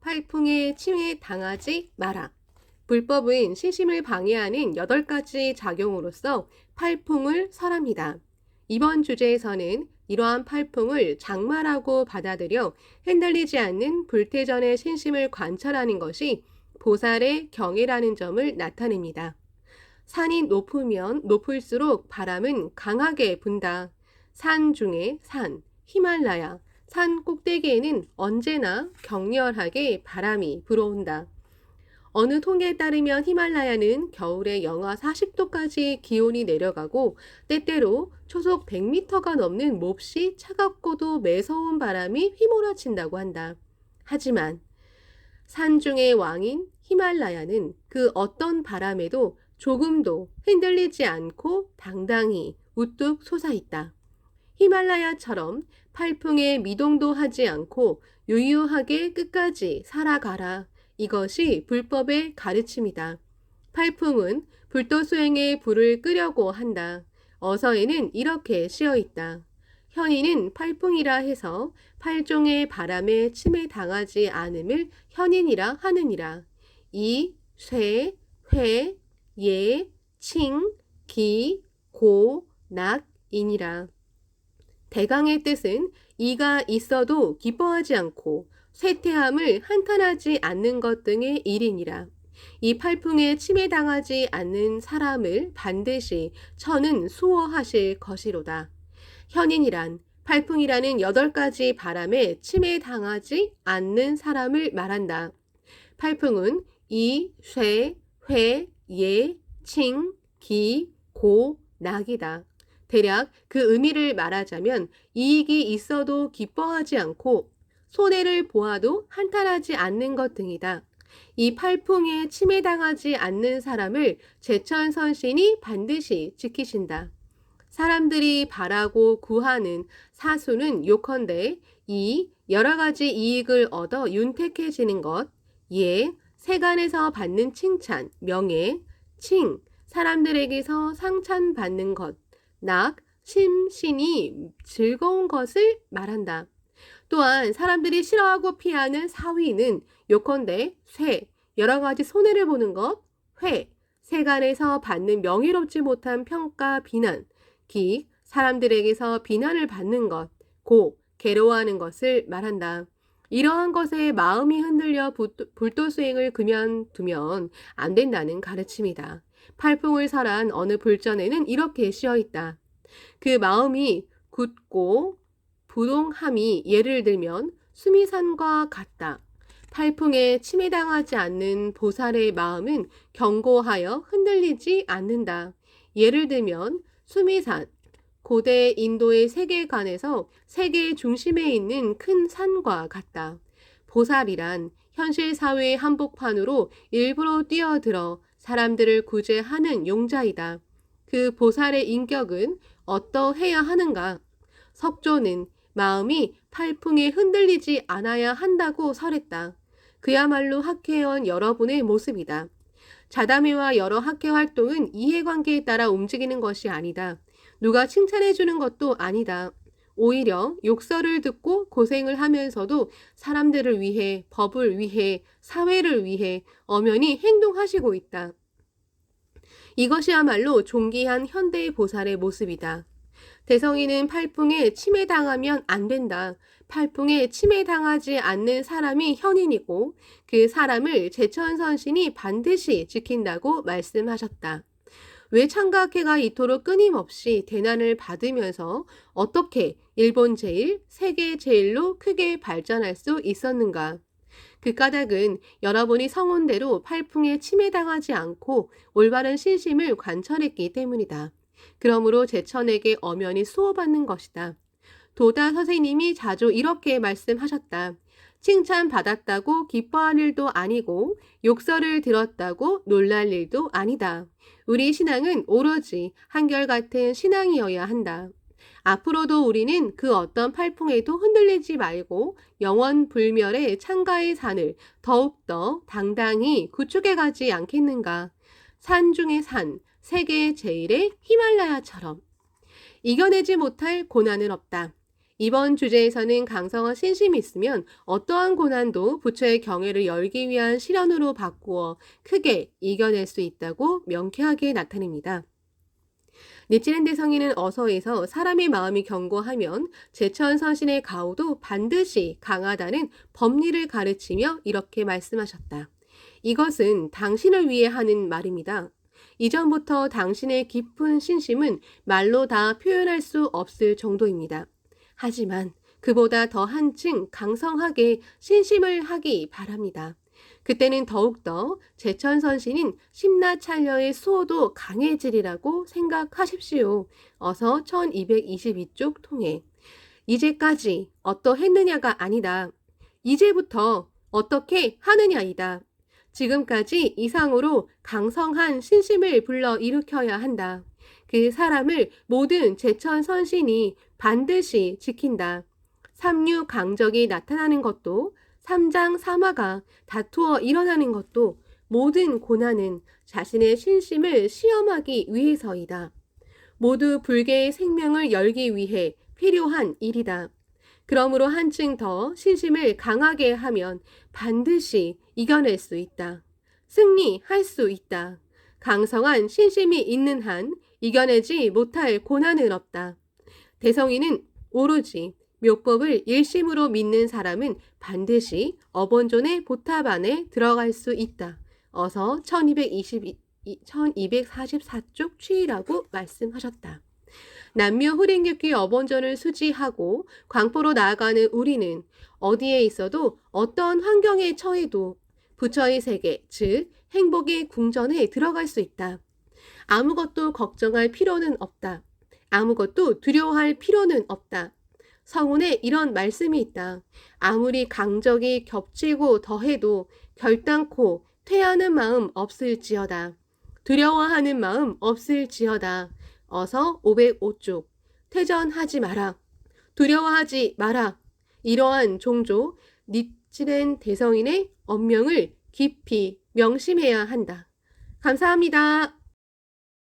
팔풍에 침해 당하지 마라. 불법은 신심을 방해하는 여덟 가지 작용으로서 팔풍을 설합니다. 이번 주제에서는 이러한 팔풍을 장마라고 받아들여 흔들리지 않는 불태전의 신심을 관찰하는 것이 보살의 경이라는 점을 나타냅니다. 산이 높으면 높을수록 바람은 강하게 분다. 산 중에 산, 히말라야, 산 꼭대기에는 언제나 격렬하게 바람이 불어온다. 어느 통계에 따르면 히말라야는 겨울에 영하 40도까지 기온이 내려가고 때때로 초속 100m가 넘는 몹시 차갑고도 매서운 바람이 휘몰아친다고 한다. 하지만 산 중의 왕인 히말라야는 그 어떤 바람에도 조금도 흔들리지 않고 당당히 우뚝 솟아있다. 히말라야처럼 팔풍에 미동도 하지 않고 유유하게 끝까지 살아가라. 이것이 불법의 가르침이다. 팔풍은 불도 수행에 불을 끄려고 한다. 어서에는 이렇게 씌어 있다. 현인은 팔풍이라 해서 팔종의 바람에 침해 당하지 않음을 현인이라 하느니라. 이, 쇠, 회, 예, 칭, 기, 고, 낙, 인이라. 대강의 뜻은 이가 있어도 기뻐하지 않고 쇠퇴함을 한탄하지 않는 것 등의 일이니라. 이 팔풍에 침해당하지 않는 사람을 반드시 천은 수호하실 것이로다. 현인이란 팔풍이라는 여덟 가지 바람에 침해당하지 않는 사람을 말한다. 팔풍은 이, 쇠, 회, 예, 칭, 기, 고, 낙이다. 대략 그 의미를 말하자면 이익이 있어도 기뻐하지 않고 손해를 보아도 한탄하지 않는 것 등이다. 이 팔풍에 침해당하지 않는 사람을 제천 선신이 반드시 지키신다. 사람들이 바라고 구하는 사수는 요컨대 이 여러 가지 이익을 얻어 윤택해지는 것, 예, 세간에서 받는 칭찬, 명예, 칭, 사람들에게서 상찬받는 것, 낙, 심신이 즐거운 것을 말한다. 또한 사람들이 싫어하고 피하는 사위는 요컨대 쇠, 여러 가지 손해를 보는 것, 회, 세간에서 받는 명예롭지 못한 평가, 비난, 기, 사람들에게서 비난을 받는 것, 고, 괴로워하는 것을 말한다. 이러한 것에 마음이 흔들려 불도 수행을 그만두면 안 된다는 가르침이다. 팔풍을 설한 어느 불전에는 이렇게 씌어 있다. 그 마음이 굳고 부동함이 예를 들면 수미산과 같다. 팔풍에 침해당하지 않는 보살의 마음은 견고하여 흔들리지 않는다. 예를 들면 수미산, 고대 인도의 세계관에서 세계 중심에 있는 큰 산과 같다. 보살이란 현실 사회의 한복판으로 일부러 뛰어들어 사람들을 구제하는 용자이다. 그 보살의 인격은 어떠해야 하는가? 석조는 마음이 팔풍에 흔들리지 않아야 한다고 설했다. 그야말로 학회원 여러분의 모습이다. 자담회와 여러 학회 활동은 이해관계에 따라 움직이는 것이 아니다. 누가 칭찬해주는 것도 아니다. 오히려 욕설을 듣고 고생을 하면서도 사람들을 위해, 법을 위해, 사회를 위해 엄연히 행동하시고 있다. 이것이야말로 존귀한 현대의 보살의 모습이다. 대성이는 팔풍에 침해당하면 안 된다. 팔풍에 침해당하지 않는 사람이 현인이고 그 사람을 제천 선신이 반드시 지킨다고 말씀하셨다. 왜 창가학회가 이토록 끊임없이 대난을 받으면서 어떻게 일본 제일, 세계 제일로 크게 발전할 수 있었는가? 그 까닭은 여러분이 성운대로 팔풍에 침해당하지 않고 올바른 신심을 관철했기 때문이다. 그러므로 제천에게 엄연히 수호받는 것이다. 도다 선생님이 자주 이렇게 말씀하셨다. 칭찬받았다고 기뻐할 일도 아니고 욕설을 들었다고 놀랄 일도 아니다. 우리 신앙은 오로지 한결같은 신앙이어야 한다. 앞으로도 우리는 그 어떤 팔풍에도 흔들리지 말고 영원 불멸의 창가의 산을 더욱더 당당히 구축해 가지 않겠는가. 산 중의 산, 세계 제일의 히말라야처럼. 이겨내지 못할 고난은 없다. 이번 주제에서는 강성한 신심이 있으면 어떠한 고난도 부처의 경애를 열기 위한 실현으로 바꾸어 크게 이겨낼 수 있다고 명쾌하게 나타냅니다. 니치렌 대성인은 어서에서 사람의 마음이 견고하면 제천 선신의 가호도 반드시 강하다는 법리를 가르치며 이렇게 말씀하셨다. 이것은 당신을 위해 하는 말입니다. 이전부터 당신의 깊은 신심은 말로 다 표현할 수 없을 정도입니다. 하지만 그보다 더 한층 강성하게 신심을 하기 바랍니다. 그때는 더욱더 제천선신인 심나찰려의 수호도 강해지리라고 생각하십시오. 어서 1222쪽 통해. 이제까지 어떠했느냐가 아니다. 이제부터 어떻게 하느냐이다. 지금까지 이상으로 강성한 신심을 불러 일으켜야 한다. 그 사람을 모든 제천 선신이 반드시 지킨다. 삼류 강적이 나타나는 것도 삼장 삼화가 다투어 일어나는 것도 모든 고난은 자신의 신심을 시험하기 위해서이다. 모두 불개의 생명을 열기 위해 필요한 일이다. 그러므로 한층 더 신심을 강하게 하면 반드시 이겨낼 수 있다. 승리할 수 있다. 강성한 신심이 있는 한 이겨내지 못할 고난은 없다. 대성이는 오로지 묘법을 일심으로 믿는 사람은 반드시 어본존의 보탑 안에 들어갈 수 있다. 어서 1222, 1244쪽 취이라고 말씀하셨다. 남묘 후린격기 어본전을 수지하고 광포로 나아가는 우리는 어디에 있어도 어떤 환경에 처해도 부처의 세계, 즉 행복의 궁전에 들어갈 수 있다. 아무것도 걱정할 필요는 없다. 아무것도 두려워할 필요는 없다. 성운에 이런 말씀이 있다. 아무리 강적이 겹치고 더해도 결단코 퇴하는 마음 없을지어다. 두려워하는 마음 없을지어다. 어서 505쪽. 퇴전하지 마라. 두려워하지 마라. 이러한 종조 니치렌 대성인의 언명을 깊이 명심해야 한다. 감사합니다.